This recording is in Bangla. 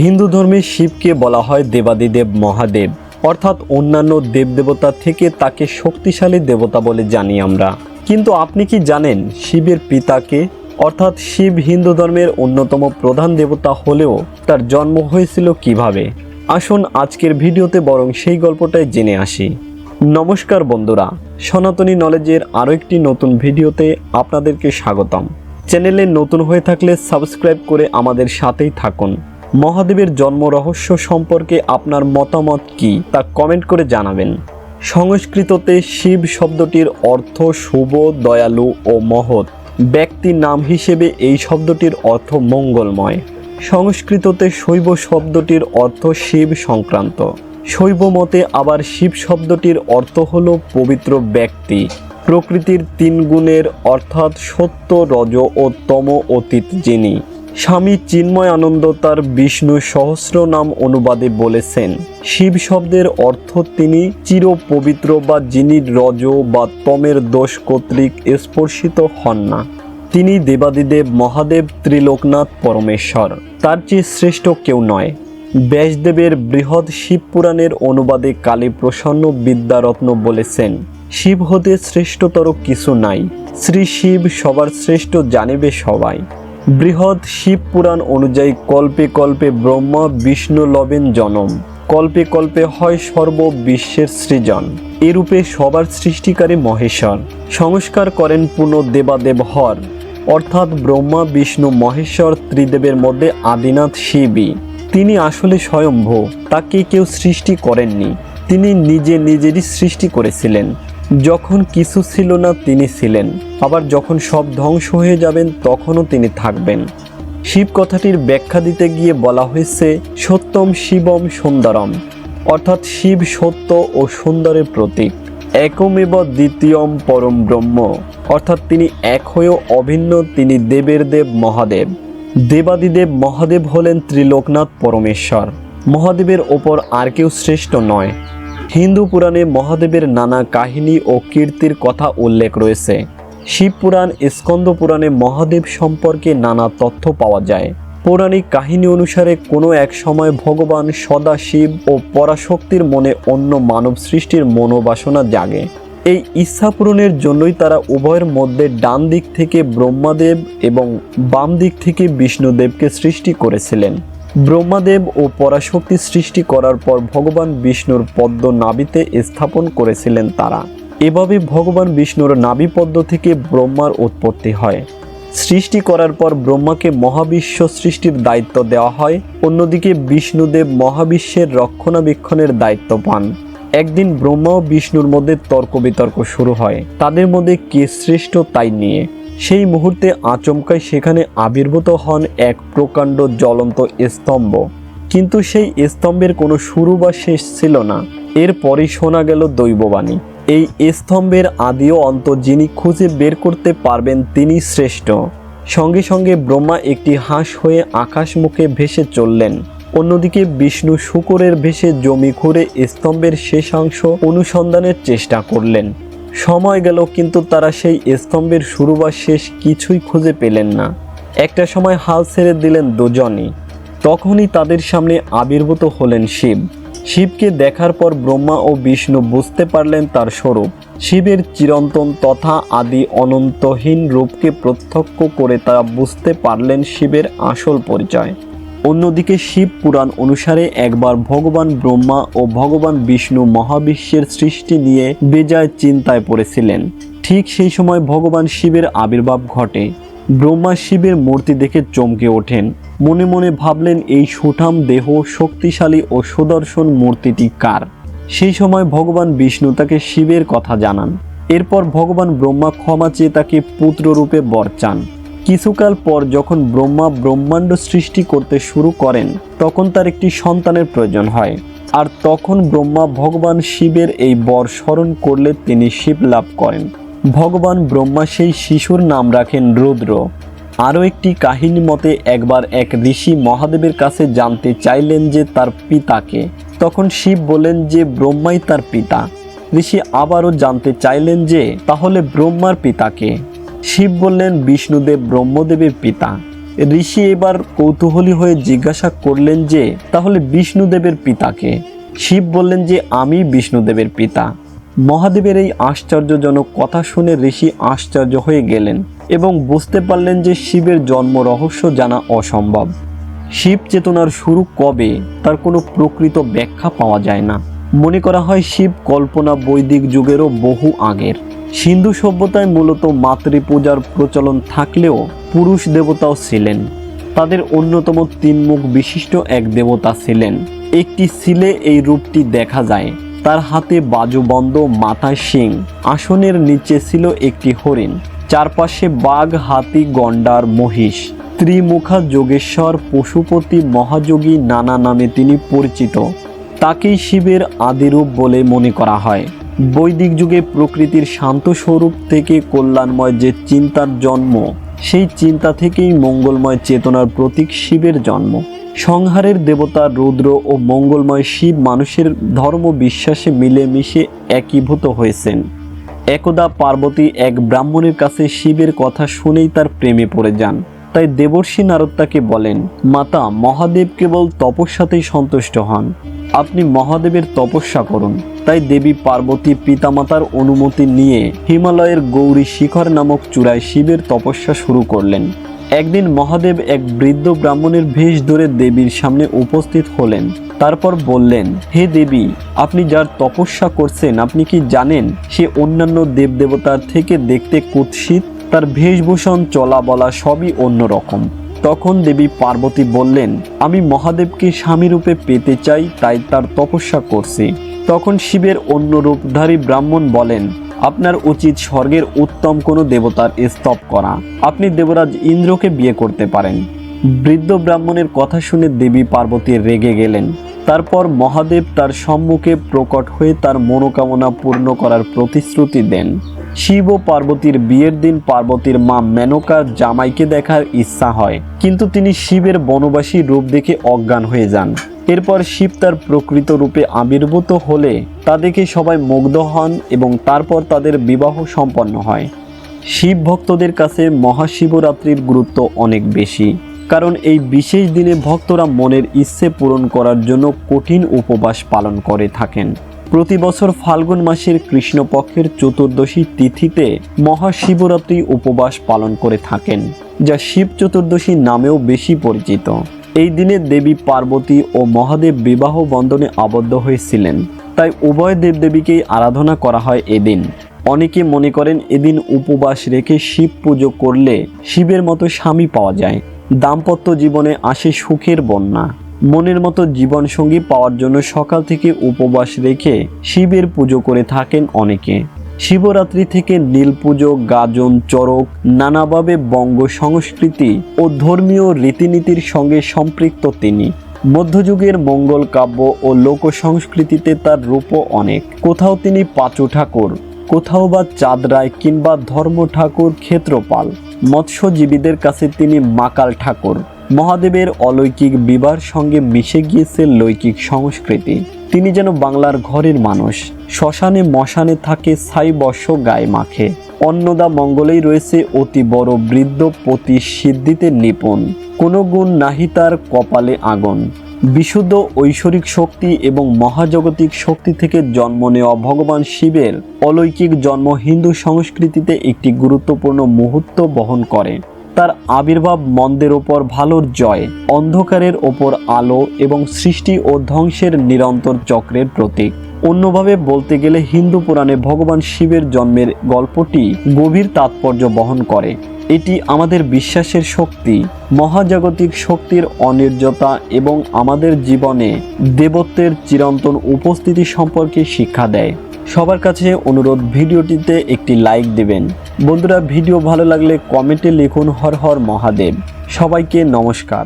হিন্দু ধর্মে শিবকে বলা হয় দেবাদিদেব মহাদেব। অর্থাৎ অন্যান্য দেবদেবতা থেকে তাকে শক্তিশালী দেবতা বলে জানি আমরা। কিন্তু আপনি কি জানেন শিবের পিতাকে? অর্থাৎ শিব হিন্দু ধর্মের অন্যতম প্রধান দেবতা হলেও তার জন্ম হয়েছিল কীভাবে? আসুন আজকের ভিডিওতে বরং সেই গল্পটাই জেনে আসি। নমস্কার বন্ধুরা, সনাতনী নলেজের আরও একটি নতুন ভিডিওতে আপনাদেরকে স্বাগতম। চ্যানেলে নতুন হয়ে থাকলে সাবস্ক্রাইব করে আমাদের সাথেই থাকুন। মহাদেবের জন্ম রহস্য সম্পর্কে আপনার মতামত কি, তা কমেন্ট করে জানাবেন। সংস্কৃততে শিব শব্দটির অর্থ শুভ, দয়ালু ও মহৎ। ব্যক্তির নাম হিসেবে এই শব্দটির অর্থ মঙ্গলময়। সংস্কৃততে শৈব শব্দটির অর্থ শিব সংক্রান্ত। শৈব মতে আবার শিব শব্দটির অর্থ হল পবিত্র ব্যক্তি। প্রকৃতির তিন গুণের অর্থাৎ সত্য, রজ ও তম অতীত যিনি। স্বামী চিন্ময় আনন্দ তার বিষ্ণু সহস্র নাম অনুবাদে বলেছেন। শিব শব্দের অর্থ তিনি চির পবিত্র বা যিনি রজ বা তমের দোষ কর্তৃক স্পর্শিত হন না। তিনি দেবাদিদেব মহাদেব ত্রিলোকনাথ পরমেশ্বর। তার চেয়ে শ্রেষ্ঠ কেউ নয়। ব্যাসদেবের বৃহৎ শিব পুরাণের অনুবাদে কালী প্রসন্ন বিদ্যারত্ন বলেছেন, শিব হতে শ্রেষ্ঠতর কিছু নাই। শ্রী শিব সবার শ্রেষ্ঠ জানিবে সবাই। বৃহৎ শিব পুরাণ অনুযায়ী কল্পে কল্পে ব্রহ্মা, বিষ্ণু, লবেন জনম। কল্পে কল্পে হয় সর্ব বিশ্বের সৃজন। এরূপে সবার সৃষ্টিকারী মহেশ্বর। সংস্কার করেন পুনঃ দেবাদেব হর। অর্থাৎ ব্রহ্মা, বিষ্ণু, মহেশ্বর ত্রিদেবের মধ্যে আদিনাথ শিবই। তিনি আসলে স্বয়ম্ভু, তাকে কেউ সৃষ্টি করেননি। তিনি নিজে নিজেরই সৃষ্টি করেছিলেন। যখন কিছু ছিল না তিনি ছিলেন। আবার যখন সব ধ্বংস হয়ে যাবেন, তখনও তিনি থাকবেন। শিব কথাটির ব্যাখ্যা দিতে গিয়ে বলা হয়েছে, সত্যম শিবম সুন্দরম। অর্থাৎ শিব সত্য ও সুন্দরের প্রতীক। একমেব দ্বিতীয়ম পরম ব্রহ্ম। অর্থাৎ তিনি এক হয়েও অভিন্ন, তিনি দেবের দেব মহাদেব। দেবাদিদেব মহাদেব হলেন ত্রিলোকনাথ পরমেশ্বর। মহাদেবের ওপর আর কেউ শ্রেষ্ঠ নয়। হিন্দু পুরাণে মহাদেবের নানা কাহিনী ও কীর্তির কথা উল্লেখ রয়েছে। শিব পুরাণ, স্কন্দ পুরাণে মহাদেব সম্পর্কে নানা তথ্য পাওয়া যায়। পৌরাণিক কাহিনী অনুসারে কোনো এক সময় ভগবান সদাশিব ও পরাশক্তির মনে অন্য মানব সৃষ্টির মনোবাসনা জাগে। এই ইচ্ছা পূরণের জন্যই তারা উভয়ের মধ্যে ডান দিক থেকে ব্রহ্মাদেব এবং বাম দিক থেকে বিষ্ণুদেবকে সৃষ্টি করেছিলেন। ব্রহ্মাদেব ও পরাশক্তি সৃষ্টি করার পর ভগবান বিষ্ণুর পদ্ম নাবিতে স্থাপন করেছিলেন তারা। এভাবে ভগবান বিষ্ণুর নাবিপদ্ম থেকে ব্রহ্মার উৎপত্তি হয়। সৃষ্টি করার পর ব্রহ্মাকে মহাবিশ্ব সৃষ্টির দায়িত্ব দেওয়া হয়। অন্যদিকে বিষ্ণুদেব মহাবিশ্বের রক্ষণাবেক্ষণের দায়িত্ব পান। একদিন ব্রহ্মা ও বিষ্ণুর মধ্যে তর্ক বিতর্ক শুরু হয়। তাদের মধ্যে কে শ্রেষ্ঠ তাই নিয়ে। সেই মুহূর্তে আচমকায় সেখানে আবির্ভূত হন এক প্রকাণ্ড জ্বলন্ত স্তম্ভ। কিন্তু সেই স্তম্ভের কোনো শুরু বা শেষ ছিল না। এরপরই শোনা গেল দৈববাণী। এই স্তম্ভের আদিও অন্ত যিনি খুঁজে বের করতে পারবেন তিনি শ্রেষ্ঠ। সঙ্গে সঙ্গে ব্রহ্মা একটি হাঁস হয়ে আকাশ মুখে ভেসে চললেন। অন্যদিকে বিষ্ণু শুকরের ভেসে জমি খুঁড়ে স্তম্ভের শেষাংশ অনুসন্ধানের চেষ্টা করলেন। সময় গেল, কিন্তু তারা সেই স্তম্ভের শুরু বা শেষ কিছুই খুঁজে পেলেন না। একটা সময় হাল ছেড়ে দিলেন দুজনই। তখনই তাদের সামনে আবির্ভূত হলেন শিব। শিবকে দেখার পর ব্রহ্মা ও বিষ্ণু বুঝতে পারলেন তার স্বরূপ। শিবের চিরন্তন তথা আদি অনন্তহীন রূপকে প্রত্যক্ষ করে তারা বুঝতে পারলেন শিবের আসল পরিচয়। অন্যদিকে শিব পুরাণ অনুসারে একবার ভগবান ব্রহ্মা ও ভগবান বিষ্ণু মহাবিশ্বের সৃষ্টি নিয়ে বেজায় চিন্তায় পড়েছিলেন। ঠিক সেই সময় ভগবান শিবের আবির্ভাব ঘটে। ব্রহ্মা শিবের মূর্তি দেখে চমকে ওঠেন। মনে মনে ভাবলেন, এই সুঠাম দেহ শক্তিশালী ও সুদর্শন মূর্তিটি কার? সেই সময় ভগবান বিষ্ণু তাকে শিবের কথা জানান। এরপর ভগবান ব্রহ্মা ক্ষমা চেয়ে তাকে পুত্ররূপে বর চান। কিছুকাল পর যখন ব্রহ্মা ব্রহ্মাণ্ড সৃষ্টি করতে শুরু করেন, তখন তার একটি সন্তানের প্রয়োজন হয়। আর তখন ব্রহ্মা ভগবান শিবের এই বর স্মরণ করলে তিনি শিব লাভ করেন। ভগবান ব্রহ্মা সেই শিশুর নাম রাখেন রুদ্র। আরও একটি কাহিনী মতে, একবার এক ঋষি মহাদেবের কাছে জানতে চাইলেন যে তার পিতাকে তখন শিব বলেন যে, ব্রহ্মাই তার পিতা। ঋষি আবারও জানতে চাইলেন যে, তাহলে ব্রহ্মার পিতাকে শিব বললেন, বিষ্ণুদেব ব্রহ্মদেবের পিতা। ঋষি এবার কৌতূহলী হয়ে জিজ্ঞাসা করলেন যে, তাহলে বিষ্ণুদেবের পিতাকে? শিব বললেন যে, আমি বিষ্ণুদেবের পিতা। মহাদেবের এই আশ্চর্যজনক কথা শুনে ঋষি আশ্চর্য হয়ে গেলেন এবং বুঝতে পারলেন যে শিবের জন্ম রহস্য জানা অসম্ভব। শিব চেতনার শুরু কবে, তার কোনো প্রকৃত ব্যাখ্যা পাওয়া যায় না। মনে করা হয়, শিব কল্পনা বৈদিক যুগেরও বহু আগের। সিন্ধু সভ্যতায় মূলত মাতৃপূজার প্রচলন থাকলেও পুরুষ দেবতাও ছিলেন। তাদের অন্যতম তিন মুখ বিশিষ্ট এক দেবতা ছিলেন। একটি সিলে এই রূপটি দেখা যায়। তার হাতে বাজুবন্ধ, মাথায় শিং। আসনের নিচে ছিল একটি হরিণ। চারপাশে বাঘ, হাতি, গন্ডার, মহিষ। ত্রিমুখা যোগেশ্বর, পশুপতি, মহাযোগী নানা নামে তিনি পরিচিত। তাকেই শিবের আদিরূপ বলে মনে করা হয়। বৈদিক যুগে প্রকৃতির শান্ত স্বরূপ থেকে কল্যাণময় যে চিন্তার জন্ম, সেই চিন্তা থেকেই মঙ্গলময় চেতনার প্রতীক শিবের জন্ম। সংহারের দেবতা রুদ্র ও মঙ্গলময় শিব মানুষের ধর্ম বিশ্বাসে মিলেমিশে একীভূত হয়েছেন। একদা পার্বতী এক ব্রাহ্মণের কাছে শিবের কথা শুনেই তার প্রেমে পড়ে যান। তাই দেবর্ষী নারদ তাকে বলেন, মাতা, মহাদেব কেবল তপস্যাতেই সন্তুষ্ট হন। আপনি মহাদেবের তপস্যা করুন। তাই দেবী পার্বতী পিতামাতার অনুমতি নিয়ে হিমালয়ের গৌরী শিখর নামক চূড়ায় শিবের তপস্যা শুরু করলেন। একদিন মহাদেব এক বৃদ্ধ ব্রাহ্মণের ভেষ ধরে দেবীর সামনে উপস্থিত হলেন। তারপর বললেন, হে দেবী, আপনি যার তপস্যা করছেন, আপনি কি জানেন সে অন্যান্য দেবদেবতার থেকে দেখতে কুৎসিত? তার ভেষভূষণ চলা বলা সবই অন্যরকম। তখন দেবী পার্বতী বললেন, আমি মহাদেবকে স্বামীরূপে পেতে চাই, তাই তার তপস্যা করছি। তখন শিবের অন্য রূপধারী ব্রাহ্মণ বলেন, আপনার উচিত স্বর্গের উত্তম কোনো দেবতার স্তব করা। আপনি দেবরাজ ইন্দ্রকে বিয়ে করতে পারেন। বৃদ্ধ ব্রাহ্মণের কথা শুনে দেবী পার্বতী রেগে গেলেন। তারপর মহাদেব তার সম্মুখে প্রকট হয়ে তার মনোকামনা পূর্ণ করার প্রতিশ্রুতি দেন। শিব ও পার্বতীর বিয়ের দিন পার্বতীর মা মেনকার জামাইকে দেখার ইচ্ছা হয়। কিন্তু তিনি শিবের বনবাসী রূপ দেখে অজ্ঞান হয়ে যান। এরপর শিব তার প্রকৃত রূপে আবির্ভূত হলে তা দেখে সবাই মুগ্ধ হন এবং তারপর তাদের বিবাহ সম্পন্ন হয়। শিব ভক্তদের কাছে মহাশিবরাত্রির গুরুত্ব অনেক বেশি। কারণ এই বিশেষ দিনে ভক্তরা মনের ইচ্ছে পূরণ করার জন্য কঠিন উপবাস পালন করে থাকেন। প্রতি বছর ফাল্গুন মাসের কৃষ্ণপক্ষের চতুর্দশী তিথিতে মহাশিবরাত্রি উপবাস পালন করে থাকেন, যা শিব চতুর্দশী নামেও বেশি পরিচিত। এই দিনে দেবী পার্বতী ও মহাদেব বিবাহ বন্ধনে আবদ্ধ হয়েছিলেন, তাই উভয় দেবদেবীকেই আরাধনা করা হয় এদিন। অনেকে মনে করেন এদিন উপবাস রেখে শিব পুজো করলে শিবের মতো স্বামী পাওয়া যায়। দাম্পত্য জীবনে আসে সুখের বন্যা। মনের মতো জীবনসঙ্গী পাওয়ার জন্য সকাল থেকে উপবাস রেখে শিবের পুজো করে থাকেন অনেকে। শিবরাত্রি থেকে নীল পুজো, গাজন চরক নানাভাবে বঙ্গ সংস্কৃতি ও ধর্মীয় রীতিনীতির সঙ্গে সম্পৃক্ত তিনি। মধ্যযুগের মঙ্গল কাব্য ও লোক সংস্কৃতিতে তার রূপও অনেক। কোথাও তিনি পাঁচু ঠাকুর, কোথাও বা চাঁদ রায় কিংবা ধর্ম ঠাকুর ক্ষেত্রপাল। মৎস্যজীবীদের কাছে তিনি মাকাল ঠাকুর। মহাদেবের অলৌকিক বিবার সঙ্গে মিশে গিয়েছে লৈকিক সংস্কৃতি। তিনি যেন বাংলার ঘরের মানুষ। শ্মশানে মশানে থাকে ছাই বর্ষ গায়ে মাখে। অন্নদা মঙ্গলেই রয়েছে অতি বড় বৃদ্ধ পতি সিদ্ধিতে নিপুণ। কোনো গুণ নাহি তার কপালে আগুন। বিশুদ্ধ ঐশ্বরিক শক্তি এবং মহাজাগতিক শক্তি থেকে জন্ম নেওয়া ভগবান শিবের অলৌকিক জন্ম হিন্দু সংস্কৃতিতে একটি গুরুত্বপূর্ণ মুহূর্ত বহন করে। তার আবির্ভাব মন্দের ওপর ভালোর জয়, অন্ধকারের ওপর আলো এবং সৃষ্টি ও ধ্বংসের নিরন্তর চক্রের প্রতীক। অন্যভাবে বলতে গেলে হিন্দু পুরাণে ভগবান শিবের জন্মের গল্পটি গভীর তাৎপর্য বহন করে। এটি আমাদের বিশ্বাসের শক্তি, মহাজাগতিক শক্তির অনির্যতা এবং আমাদের জীবনে দেবত্বের চিরন্তন উপস্থিতি সম্পর্কে শিক্ষা দেয়। সবার কাছে অনুরোধ, ভিডিওটিতে একটি লাইক দেবেন। বন্ধুরা, ভিডিও ভালো লাগলে কমেন্টে লিখুন হর হর মহাদেব। সবাইকে নমস্কার।